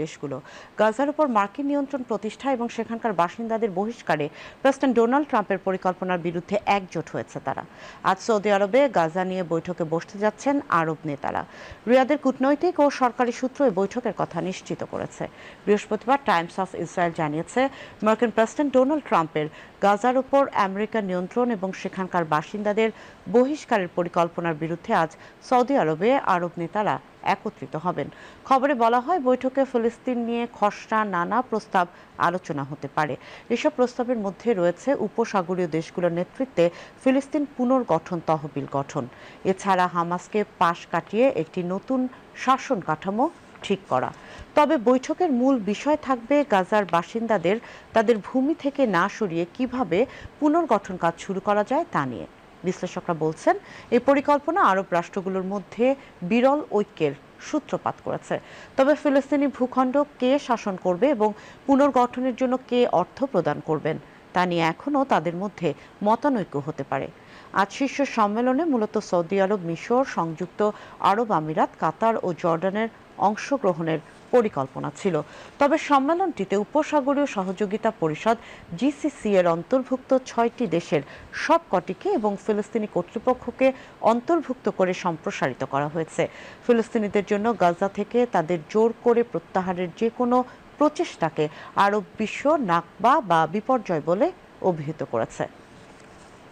দেশগুলো। গাজার উপর মার্কিন নিয়ন্ত্রণ প্রতিষ্ঠা এবং সেখানকার বাসিন্দাদের বহিষ্কারে প্রেসিডেন্ট ডোনাল্ড ট্রাম্পের পরিকল্পনার বিরুদ্ধে একজোট হয়েছে তারা। আজ সৌদি আরবে গাজা নিয়ে বৈঠকে বসতে যাচ্ছেন আরব নেতারা। রিয়াদের কূটনৈতিক ও সরকারি সূত্র এই বৈঠকের কথা নিশ্চিত করেছে। বৃহস্পতিবার টাইমস অফ ইসরায়েল জানিয়েছে, মার্কিন প্রেসিডেন্ট ডোনাল্ড ট্রাম্পের গাজার উপর আমেরিকার নিয়ন্ত্রণ এবং সেখানকার বাসিন্দাদের বহিষ্কারের পরিকল্পনার বিরুদ্ধে আজ সৌদি আরবে আরব নেতারা একত্রিত হবেন। খবরে বলা হয়, বৈঠকে ফিলিস্তিন নিয়ে খসড়া নানা প্রস্তাব আলোচনা হতে পারে। এসব প্রস্তাবের মধ্যে রয়েছে উপসাগরীয় দেশগুলোর নেতৃত্বে ফিলিস্তিন পুনর্গঠন তহবিল গঠন। এছাড়া হামাসকে পাশ কাটিয়ে একটি নতুন শাসন কাঠামো ঠিক করা। তবে বৈঠকের মূল বিষয় থাকবে গাজার বাসিন্দাদের, তাদের ভূমি থেকে না সরিয়ে কীভাবে পুনর্গঠন কাজ শুরু করা যায় তা নিয়ে। বিশ্লেষকরা বলছেন, এই পরিকল্পনা আরব রাষ্ট্রগুলোর মধ্যে বিরল ঐক্যের সূত্রপাত করেছে। তবে ফিলিস্তিনি ভূখণ্ড কে শাসন করবে এবং পুনর্গঠনের জন্য কে অর্থ প্রদান করবেন, তা নিয়ে এখনও তাদের মধ্যে মতানৈক্য হতে পারে। আজ শীর্ষ সম্মেলনে মূলত সৌদি আরব, মিশর, সংযুক্ত আরব আমিরাত, কাতার ও জর্ডানের অংশগ্রহণের পরিকল্পনা ছিল। তবে সম্মেলনটিতে উপসাগরীয় সহযোগিতা পরিষদ জিসিসি এর অন্তর্ভুক্ত ছয়টি দেশের সবকটিকে এবং ফিলিস্তিনি কর্তৃপক্ষকে অন্তর্ভুক্ত করে সম্প্রসারিত করা হয়েছে। ফিলিস্তিনিদের জন্য গাজা থেকে তাদের জোর করে প্রত্যাহারের যে কোনো প্রচেষ্টাকে আরব বিশ্ব নাকবা বা বিপর্যয় বলে অভিহিত করেছে।